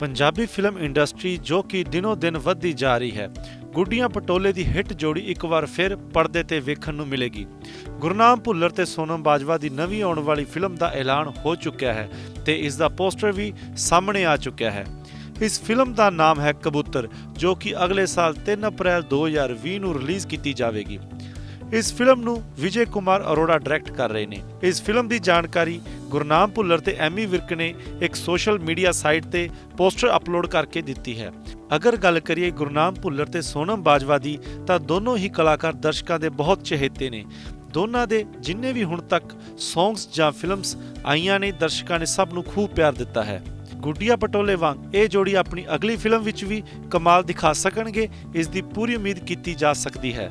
Punjabi film industry ਜੋ ਕਿ ਦਿਨੋ ਦਿਨ ਵੱਧਦੀ ਜਾ ਰਹੀ ਹੈ। ਗੁੱਡੀਆਂ ਪਟੋਲੇ ਦੀ ਹਿੱਟ ਜੋੜੀ ਇੱਕ ਵਾਰ ਫਿਰ ਪਰਦੇ ਤੇ ਵੇਖਣ ਨੂੰ ਮਿਲੇਗੀ। ਗੁਰਨਾਮ ਭੁੱਲਰ ਤੇ ਸੋਨਮ ਬਾਜਵਾ ਦੀ ਨਵੀਂ ਆਉਣ ਵਾਲੀ ਫਿਲਮ ਦਾ ਐਲਾਨ ਹੋ ਚੁੱਕਿਆ ਹੈ ਤੇ ਇਸ ਦਾ ਪੋਸਟਰ ਵੀ ਸਾਹਮਣੇ ਆ ਚੁੱਕਿਆ ਹੈ। ਇਸ ਫਿਲਮ ਦਾ ਨਾਮ ਹੈ ਕਬੂਤਰ, ਜੋ ਕਿ ਅਗਲੇ ਸਾਲ 3 ਅਪ੍ਰੈਲ 2020 ਨੂੰ ਰਿਲੀਜ਼ ਕੀਤੀ ਜਾਵੇਗੀ। ਇਸ ਫਿਲਮ ਨੂੰ ਵਿਜੇ ਕੁਮਾਰ ਅਰੋੜਾ ਡਾਇਰੈਕਟ ਕਰ ਰਹੇ ਨੇ। ਇਸ ਫਿਲਮ ਦੀ ਜਾਣਕਾਰੀ ਗੁਰਨਾਮ ਭੁੱਲਰ ਤੇ ਐਮੀ ਵਿਰਕ ਨੇ ਇੱਕ ਸੋਸ਼ਲ ਮੀਡੀਆ ਸਾਈਟ ਤੇ ਪੋਸਟਰ ਅਪਲੋਡ ਕਰਕੇ ਦਿੱਤੀ ਹੈ। ਅਗਰ ਗੱਲ ਕਰੀਏ ਗੁਰਨਾਮ ਭੁੱਲਰ ਤੇ ਸੋਨਮ ਬਾਜਵਾ ਦੀ, ਤਾਂ ਦੋਨੋਂ ਹੀ ਕਲਾਕਾਰ ਦਰਸ਼ਕਾਂ ਦੇ ਬਹੁਤ ਚਹੇਤੇ ਨੇ। ਦੋਨਾਂ ਦੇ ਜਿੰਨੇ ਵੀ ਹੁਣ ਤੱਕ ਸੌਂਗਸ ਜਾਂ ਫਿਲਮਸ ਆਈਆਂ ਨੇ, ਦਰਸ਼ਕਾਂ ਨੇ ਸਭ ਨੂੰ ਖੂਬ ਪਿਆਰ ਦਿੱਤਾ ਹੈ। ਗੁੱਡੀਆ ਪਟੋਲੇ ਵਾਂਗ ਇਹ ਜੋੜੀ ਆਪਣੀ ਅਗਲੀ ਫਿਲਮ ਵਿੱਚ ਵੀ ਕਮਾਲ ਦਿਖਾ ਸਕਣਗੇ, ਇਸ ਦੀ ਪੂਰੀ ਉਮੀਦ ਕੀਤੀ ਜਾ ਸਕਦੀ ਹੈ।